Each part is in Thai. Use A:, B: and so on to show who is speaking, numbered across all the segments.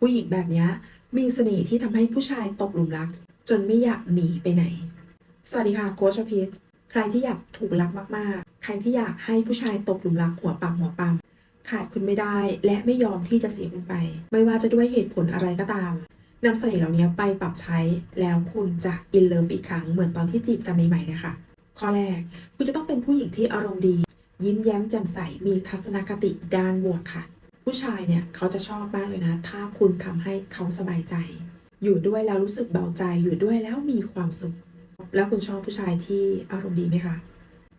A: ผู้หญิงแบบนี้มีเสน่ห์ที่ทำให้ผู้ชายตกหลุมรัก จนไม่อยากหนีไปไหน สวัสดีค่ะโค้ชพิษใครที่อยากถูกรักมากๆ ใครที่อยากให้ผู้ชายตกหลุมรักหัวปักหัวปั๊มขาดคุณไม่ได้ และไม่ยอมที่จะเสียคุณไป ไม่ว่าจะด้วยเหตุผลอะไรก็ตามนำเสน่ห์เหล่านี้ไปปรับใช้แล้วคุณจะอินเลิฟอีกครั้งเหมือนตอนที่จีบกันใหม่ๆเลยค่ะข้อแรกคุณจะต้องเป็นผู้หญิงที่อารมณ์ดี ยิ้มแย้มแจ่มใสมีทัศนคติด้านบวกค่ะ ผู้ชายเนี่ยเขาจะชอบมากเลยนะ ถ้าคุณทำให้เขาสบายใจ อยู่ด้วยแล้วรู้สึกเบาใจอยู่ด้วยแล้วมีความสุข แล้วคุณชอบผู้ชายที่อารมณ์ดีไหมคะ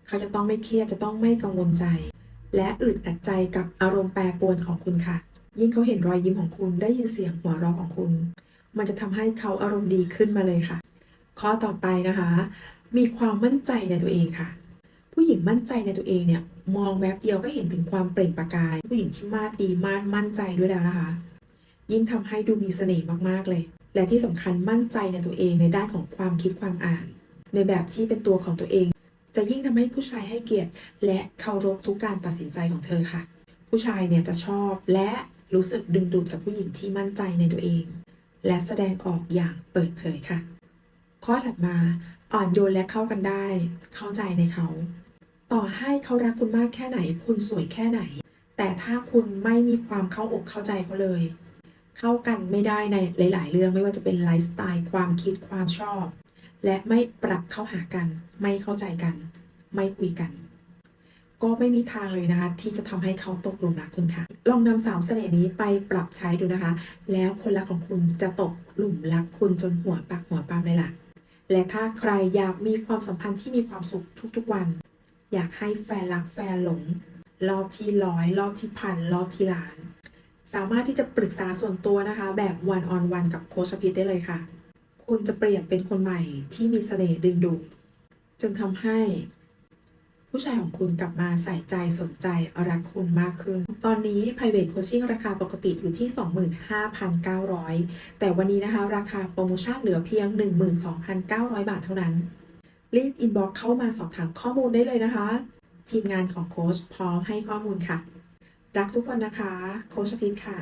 A: เขาจะต้องไม่เครียดจะต้องไม่กังวลใจ และอึดอัดใจกับอารมณ์แปรปรวนของคุณค่ะ ยิ่งเขาเห็นรอยยิ้มของคุณได้ยินเสียงหัวเราะของคุณ มันจะทำให้เขาอารมณ์ดีขึ้นมาเลยค่ะ ข้อต่อไปนะคะ มีความมั่นใจในตัวเองค่ะ หญิงมั่นใจในตัวเองเนี่ยมองแวบเดียวก็เห็นถึงความเปล่งประกาย ผู้หญิงที่มาดดีมาดมั่นใจด้วยแล้วนะคะ ยิ่งทำให้ดูมีเสน่ห์มากๆเลย และที่สำคัญมั่นใจในตัวเองในด้านของความคิดความอ่าน ในแบบที่เป็นตัวของตัวเอง จะยิ่งทำให้ผู้ชายให้เกียรติ และเคารพทุกการตัดสินใจของเธอค่ะ ผู้ชายเนี่ยจะชอบและรู้สึกดึงดูดกับผู้หญิงที่มั่นใจในตัวเอง และแสดงออกอย่างเปิดเผยค่ะ ข้อถัดมาอ่อนโยนและเข้ากันได้ เข้าใจในเขา ต่อให้เขารักคุณมากแค่ไหน คุณสวยแค่ไหน แต่ถ้าคุณไม่มีความเข้าอกเข้าใจเขาเลย เข้ากันไม่ได้ในหลาย ๆ เรื่องไม่ว่าจะเป็นไลฟ์สไตล์ความคิดความชอบ และไม่ปรับเข้าหากัน ไม่เข้าใจกัน ไม่คุยกัน ก็ไม่มีทางเลยนะคะ ที่จะทำให้เขาตกหลุมรักคุณค่ะ ลองนำสามเสน่ห์นี้ไปปรับใช้ดูนะคะ แล้วคนรักของคุณจะตกหลุมรักคุณจนหัวปักหัวปามเลยล่ะและถ้าใครอยากมีความสัมพันธ์ที่มีความสุขทุกๆวัน อยากให้แฟนรักแฟนหลง รอบที่ร้อยรอบที่พันรอบที่ล้าน สามารถที่จะปรึกษาส่วนตัวนะคะ แบบวันออนวันกับโคชพิษได้เลยค่ะ คุณจะเปลี่ยนเป็นคนใหม่ที่มีเสน่ห์ดึงดูดจนทำให้ ผู้ชายของคุณกลับมาใส่ใจสนใจรักคุณมากขึ้น ตอนนี้ private coaching ราคาปกติอยู่ที่ 25,900 แต่วันนี้นะคะ ราคาโปรโมชั่นเหลือเพียง 12,900 บาทเท่านั้น รีบอินบ็อกเข้ามาสอบถามข้อมูลได้เลยนะคะ ทีมงานของโค้ชพร้อมให้ข้อมูลค่ะ รักทุกคนนะคะ โค้ชพิษค่ะ